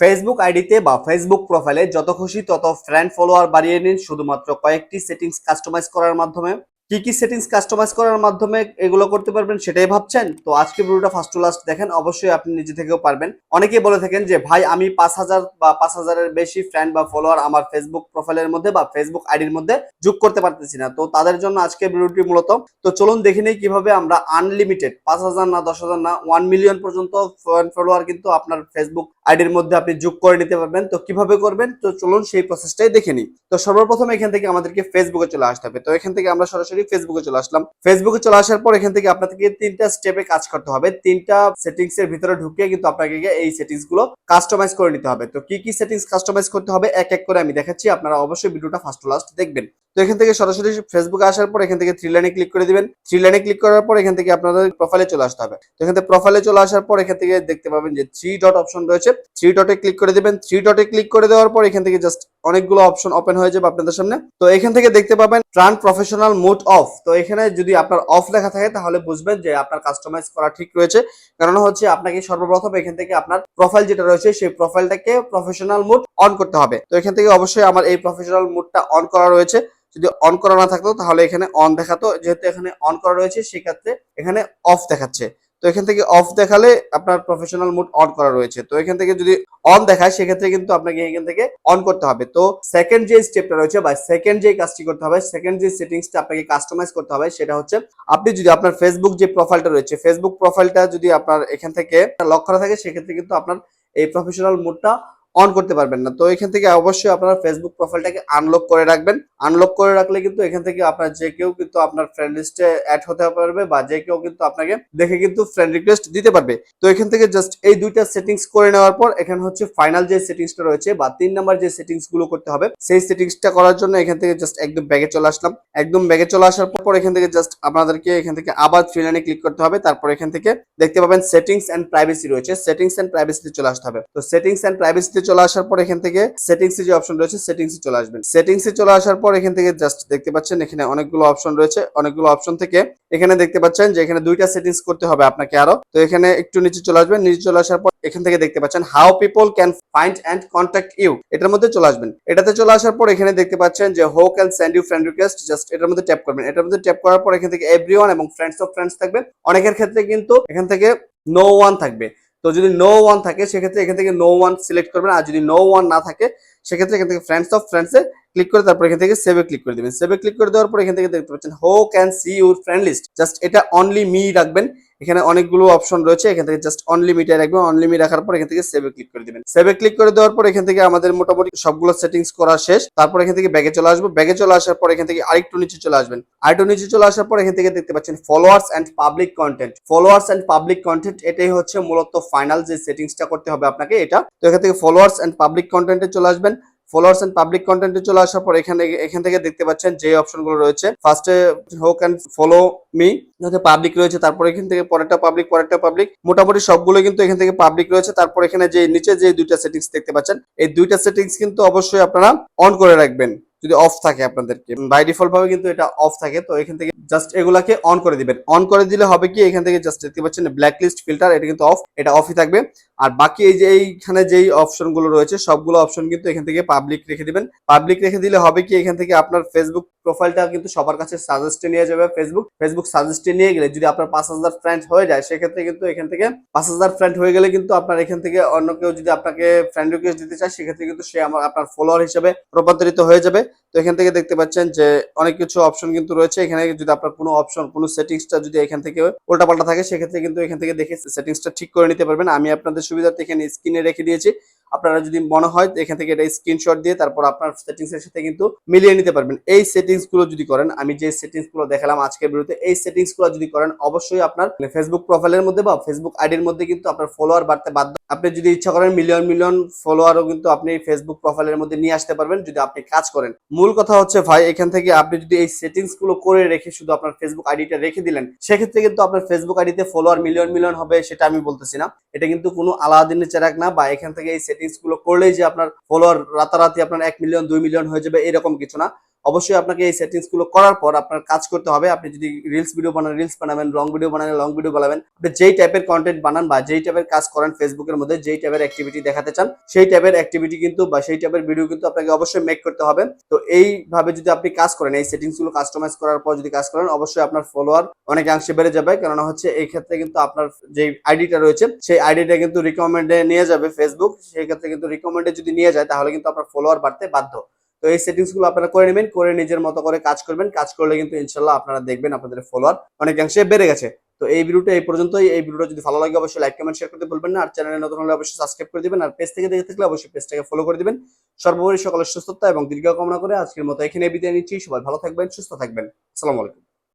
Facebook আইডিতে বা Facebook প্রোফাইলে যত খুশি তত ফ্রেন্ড ফলোয়ার বাড়িয়ে নিন, শুধুমাত্র কয়েকটি সেটিংস কাস্টমাইজ করার মাধ্যমে। কি কি সেটিংস কাস্টমাইজ করার মাধ্যমে এগুলো করতে পারবেন সেটাই ভাবছেন? তো আজকে ভিডিওটা ফার্স্ট টু লাস্ট দেখেন, অবশ্যই আপনি নিজে থেকেও পারবেন। অনেকেই বলে থাকেন যে, ভাই, আমি পাঁচ হাজার বা পাঁচ হাজারের বেশি ফ্রেন্ড বা ফলোয়ার আমার ফেসবুক প্রোফাইলের মধ্যে বা ফেসবুক আইডির মধ্যে যোগ করতে পারতেছি না। তো তাদের জন্য আজকে ভিডিওটি মূলত, তো চলুন দেখে নিই কীভাবে আমরা আনলিমিটেড পাঁচ হাজার না, দশ হাজার না ওয়ান মিলিয়ন পর্যন্ত ফলোয়ার কিন্তু আপনার ফেসবুক আইডির মধ্যে আপনি যোগ করে নিতে পারবেন। তো কীভাবে করবেন? তো চলুন সেই প্রসেসটাই দেখে নিই। তো সর্বপ্রথম এখান থেকে আমাদেরকে ফেসবুকে চলে আসতে হবে। তো এখান থেকে আমরা সরাসরি ফেসবুকে চলে আসলাম। ফেসবুকে চলে আসার পর এখান থেকে আপনাদেরকে তিনটা স্টেপে কাজ করতে হবে। তিনটা সেটিংস এর ভিতরে ঢুকিয়ে কিন্তু আপনাকে এই সেটিংসগুলো কাস্টমাইজ করে নিতে হবে। তো কি কি সেটিংস কাস্টমাইজ করতে হবে, এক এক করে আমি দেখাচ্ছি। আপনারা অবশ্যই ভিডিওটা ফার্স্ট লাস্ট দেখবেন। তো এখান থেকে সরাসরি ফেসবুকে আসার পর এখান থেকে থ্রি লাইনে ক্লিক করে দিবেন। থ্রি লাইনে ক্লিক করার পর এখান থেকে আপনাদের প্রোফাইলে চলে আসতে হবে। তো এখান থেকে প্রোফাইলে চলে আসার পর এখান থেকে দেখতে পাবেন যে থ্রি ডট অপশন রয়েছে। থ্রি ডটে ক্লিক করে দিবেন। থ্রি ডটে ক্লিক করে দেওয়ার পর এখান থেকে জাস্ট অনেকগুলো অপশন ওপেন হয়ে যাবে আপনাদের সামনে। তো এখান থেকে দেখতে পাবেন ট্রান প্রফেশনাল মোড অফ তো এখানে যদি আপনার অফ লেখা থাকে, তাহলে বুঝবেন যে আপনার কাস্টমাইজ করা ঠিক রয়েছে। কারণ হচ্ছে আপনাকে সর্বপ্রথম এখান থেকে আপনার প্রোফাইল যেটা রয়েছে, সেই প্রোফাইলটাকে প্রফেশনাল মোড অন করতে হবে। তো এখান থেকে অবশ্যই আমার এই প্রফেশনাল মোডটা অন করা রয়েছে। যদি অন করা না থাকতো, তাহলে এখানে অন দেখাতো। যেহেতু এখানে অন করা রয়েছে, সেক্ষেত্রে এখানে অফ দেখাচ্ছে। তো এখান থেকে অফ দেখালে আপনার প্রফেশনাল মুড অন করা রয়েছে। তো এখান থেকে যদি অন দেখায়, সেক্ষেত্রে কিন্তু আপনাকে এখান থেকে অন করতে হবে। তো সেকেন্ড যে স্টেপটা রয়েছে বা সেকেন্ড যে কাজটি করতে হবে সেকেন্ড যে সেটিংসটা আপনাকে কাস্টমাইজ করতে হবে, সেটা হচ্ছে আপনি যদি আপনার ফেসবুক যে প্রোফাইলটা রয়েছে ফেসবুক প্রোফাইলটা যদি আপনার এখান থেকে লক করা থাকে, সেক্ষেত্রে কিন্তু আপনার এই প্রফেশনাল মোডটা অন করতে পারবেন না। তো এখান থেকে অবশ্যই আপনার ফেসবুক প্রোফাইলটাকে আনলক করে রাখবেন। আনলক করে রাখলে কিন্তু এখান থেকে আপনার যে কেউ কিন্তু আপনার ফ্রেন্ড লিস্টে অ্যাড হতে পারবে বা যে কেউ কিন্তু আপনাকে দেখে কিন্তু ফ্রেন্ড রিকোয়েস্ট দিতে পারবে। তো এখান থেকে জাস্ট এই দুইটা সেটিংস করে নেওয়ার পর এখানে হচ্ছে ফাইনাল যে সেটিংসটা রয়েছে বা তিন নাম্বার যে সেটিংসগুলো করতে হবে, সেই সেটিংসটা করার জন্য এখান থেকে জাস্ট একদম ব্যাগে চলে আসলাম। একদম ব্যাগে চলে আসার পর এখান থেকে জাস্ট আপনাদেরকে এখান থেকে আবার লাইনে ক্লিক করতে হবে। তারপর এখান থেকে দেখতে পাবেন সেটিংস এন্ড প্রাইভেসি রয়েছে। সেটিংস এন্ড প্রাইভেসিতে চলে আসতে হবে। তো সেটিংস এন্ড প্রাইভেসিতে চলে আসার পর এখান থেকে সেটিংস যে অপশন রয়েছে সেটিংস চলে আসবেন। সেটিংস এ চলে আসার পর এখান থেকে জাস্ট দেখতে পাচ্ছেন এখানে অনেকগুলো অপশন রয়েছে। অনেকগুলো অপশন থেকে এখানে দেখতে পাচ্ছেন যে এখানে দুইটা সেটিংস করতে হবে আপনাকে আরও। তো এখানে একটু নিচে চলে আসবেন। নিচে চলে আসার পর এখান থেকে দেখতে পাচ্ছেন how people can find and contact you এটার মধ্যে চলে আসবেন। এটাতে চলে আসার পর এখানে দেখতে পাচ্ছেন যে who can send you friend request just এটার মধ্যে ট্যাপ করবেন। এটার মধ্যে ট্যাপ করার পর এখান থেকে এভরিওয়ান এবং ফ্রেন্ডস অফ ফ্রেন্ডস থাকবে। অনেকের ক্ষেত্রে কিন্তু এখান থেকে নো ওয়ান থাকবে। তো যদি নো ওয়ান থাকে, সেক্ষেত্রে এখান থেকে নো ওয়ান সিলেক্ট করবেন। আর যদি নো ওয়ান না থাকে, সেক্ষেত্রে এখান থেকে ফ্রেন্ডস অফ ফ্রেন্ডসে ক্লিক করে তারপর এখান থেকে সেভে ক্লিক করে দেবেন। সেভে ক্লিক করে দেওয়ার পর এখান থেকে দেখতে পাচ্ছেন who can see your friend list just এটা অনলি মি রাখবেন। এখানে অনেকগুলো অপশন রয়েছে, এখান থেকে জাস্ট অনলিমিটে রাখবেন অনলিমি রাখার পর এখান থেকে সেভে ক্লিক করে দিবেন। সেভে ক্লিক করে দেওয়ার পর এখান থেকে আমাদের মোটামুটি সবগুলো সেটিংস করা শেষ। তারপর এখান থেকে ব্যাগে চলে আসব। ব্যাগে চলে আসার পর এখান থেকে আরেকটু নিচে চলে আসবেন। আরেকটু নিচে চলে আসার পর এখান থেকে দেখতে পাচ্ছেন followers and public content followers and public content এটাই হচ্ছে মূলত ফাইনাল যে সেটিংসটা করতে হবে আপনাকে, এটা। তো এখান থেকে ফলোয়ার্স অ্যান্ড পাবলিক কন্টেন্টে চলে আসবেন। ফলোয়ার্স এন্ড পাবলিক কন্টেন্টে চলে আসার পর এখানে, এখান থেকে দেখতে পাচ্ছেন যে অপশনগুলো রয়েছে। ফার্স্টে হোক অ্যান্ড ফলো মি পাবলিক রয়েছে, তারপর এখান থেকে পরেরটা পাবলিক পরেরটা পাবলিক মোটামুটি সবগুলো কিন্তু এখান থেকে পাবলিক রয়েছে। তারপর এখানে যে নিচে যে দুইটা সেটিংস দেখতে পাচ্ছেন, এই দুইটা সেটিংস কিন্তু অবশ্যই আপনারা অন করে রাখবেন। যদি অফ থাকে আপনাদেরকে বাই ডিফল্ট ভাবে কিন্তু এটা অফ থাকে, তো এখান থেকে জাস্ট এগুলাকে অন করে দিবেন। অন করে দিলে হবে কি, এখান থেকে জাস্ট দেখতে পাচ্ছেন ব্ল্যাক লিস্ট ফিল্টার এটা কিন্তু অফ এটা অফই থাকবে। আর বাকি এই যে এইখানে যেই অপশনগুলো রয়েছে, সবগুলো অপশন কিন্তু এখান থেকে পাবলিক রেখে দিবেন। পাবলিক রেখে দিলে হবে কি, এখান থেকে আপনার ফেসবুক প্রোফাইলটা কিন্তু সবার কাছে সাজেস্টে নিয়ে যাবে ফেসবুক ফেসবুক সাজেস্টে নিয়ে গেলে যদি আপনার পাঁচ হাজার ফ্রেন্ড হয়ে যায়, সেক্ষেত্রে কিন্তু এখান থেকে পাঁচ হাজার ফ্রেন্ড হয়ে গেলে কিন্তু আপনার এখান থেকে অন্য কেউ যদি আপনাকে ফ্রেন্ড রিকোয়েস্ট দিতে চায়, সেক্ষেত্রে কিন্তু সে আমার, আপনার ফলোয়ার হিসেবে রূপান্তরিত হয়ে যাবে। তো এখান থেকে দেখতে পাচ্ছেন যে অনেক কিছু অপশন কিন্তু রয়েছে। এখানে যদি আপনার কোনো অপশন কোনো সেটিংসটা যদি এখান থেকে উল্টাপাল্টা থাকে, সেক্ষেত্রে কিন্তু এখান থেকে দেখে সেটিংসটা ঠিক করে নিতে পারবেন। আমি আপনাদের সুবিধার্থে এখানে স্ক্রিনে রেখে দিয়েছি। আপনারা যদি মনে হয় এখান থেকে এটা স্ক্রিনশট দিয়ে তারপর আপনার সেটিংস এর সাথে কিন্তু মিলিয়ে নিতে পারবেন। এই সেটিংসগুলো যদি করেন, আমি যে সেটিংসগুলো দেখালাম আজকের ভিডিওতে, এই সেটিংসগুলো যদি করেন, অবশ্যই আপনার ফেসবুক প্রোফাইলের মধ্যে বা ফেসবুক আইডির মধ্যে কিন্তু আপনার ফলোয়ার বাড়তে বাধ্য আপনি যদি ইচ্ছা করেন মিলিয়ন মিলিয়ন ফলোয়ারও কিন্তু আপনি ফেসবুক প্রোফাইলের মধ্যে নিয়ে আসতে পারবেন যদি আপনি কাজ করেন। মূল কথা হচ্ছে ভাই, এখান থেকে আপনি যদি এই সেটিংসগুলো করে রেখে শুধু আপনার ফেসবুক আইডিটা রেখে দিলেন, সেক্ষেত্রে কিন্তু আপনার ফেসবুক আইডিতে ফলোয়ার মিলিয়ন মিলিয়ন হবে, সেটা আমি বলতেছি না। এটা কিন্তু কোনো আলাদিনের চেরাক না বা এখান থেকে এই সেটিংসগুলো করলেই যে আপনার ফলোয়ার রাতারাতি আপনার এক মিলিয়ন দুই মিলিয়ন হয়ে যাবে, এরকম কিছু না। অবশ্যই আপনাকে এই সেটিংসগুলো করার পর আপনার কাজ করতে হবে। আপনি যদি রিলস ভিডিও বানান রিলস বানাবেন লং ভিডিও বানান লং ভিডিও বানাবেন, আপনি যেই টাইপের কন্টেন্ট বানান বা যেই টাইপের কাজ করেন ফেসবুকের মধ্যে, যেই টাইপের অ্যাক্টিভিটি দেখাতে চান, সেই টাইপের অ্যাক্টিভিটি কিন্তু বা সেই টাইপের ভিডিও কিন্তু আপনাকে অবশ্যই মেক করতে হবে। তো এইভাবে যদি আপনি কাজ করেন, এই সেটিংসগুলো কাস্টমাইজ করার পর যদি কাজ করেন, অবশ্যই আপনার ফলোয়ার অনেকাংশে বেড়ে যাবে। কেননা হচ্ছে এই ক্ষেত্রে কিন্তু আপনার যে আইডিটা রয়েছে, সেই আইডিটা কিন্তু রিকমেন্ডে নিয়ে যাবে ফেসবুক সেই ক্ষেত্রে কিন্তু রিকমেন্ডে যদি নিয়ে যায়, তাহলে কিন্তু আপনার ফলোয়ার বাড়তে বাধ্য। তো এই সেটিংসগুলো আপনারা করে নেবেন, করে নিজের মতো করে কাজ করবেন। কাজ করলে কিন্তু ইনশাল্লাহ আপনারা দেখবেন আপনাদের ফলোয়ার অনেকাংশে বেড়ে গেছে। তো এই ভিডিওটা এই পর্যন্তই। এই ভিডিওটা যদি ভালো লাগে অবশ্যই লাইক কমেন্ট শেয়ার করতে বলবেন না। আর চ্যানেলে নতুন হলে অবশ্যই সাবস্ক্রাইব করে দিবেন। আর পেজ থেকে দেখে থাকলে অবশ্যই পেজটাকে ফলো করে দিবেন। সর্বোপরি সকলের সুস্থতা এবং দীর্ঘ কামনা করে আজকের মতো এখানে বিদায় নিচ্ছি। সবাই ভালো থাকবেন, সুস্থ থাকবেন। আসসালামু আলাইকুম।